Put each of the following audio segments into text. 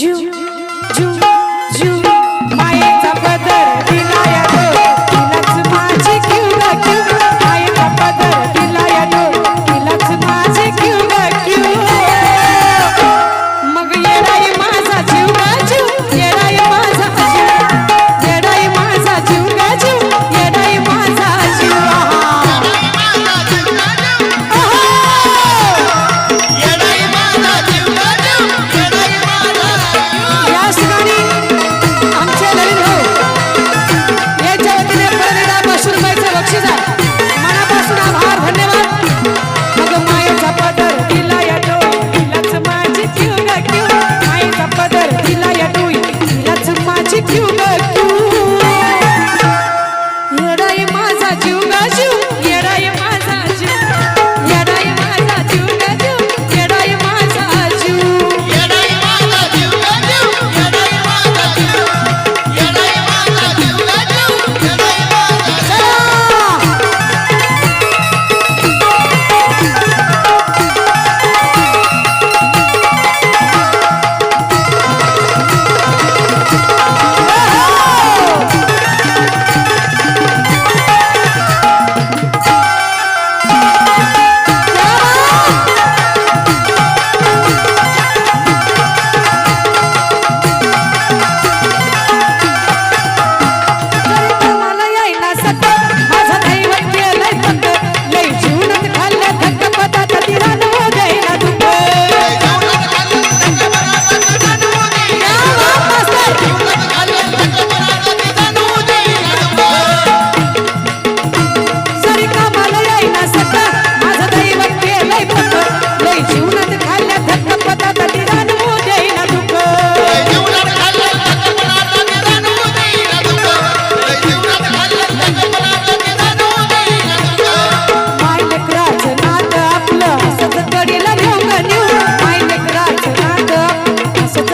you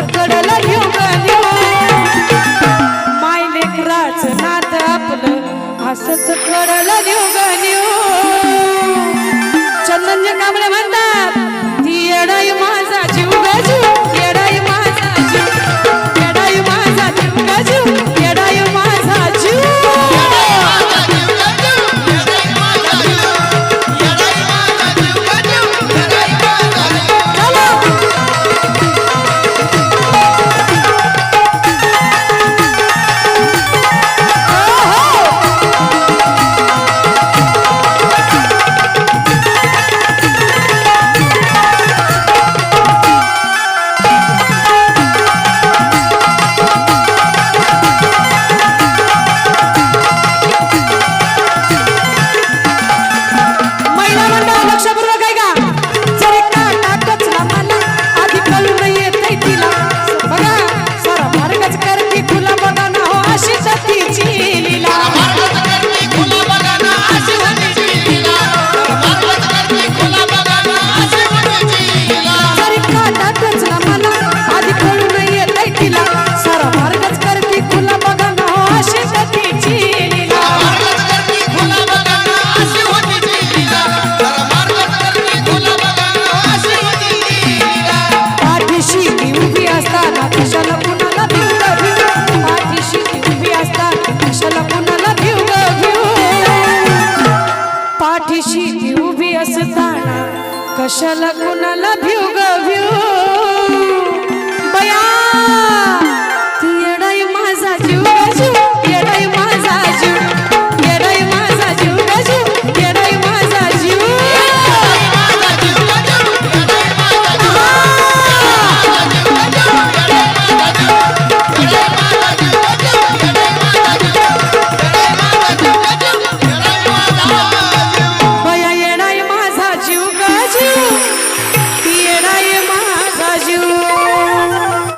கடலடி कशाला कुणाला view ग भिव बया!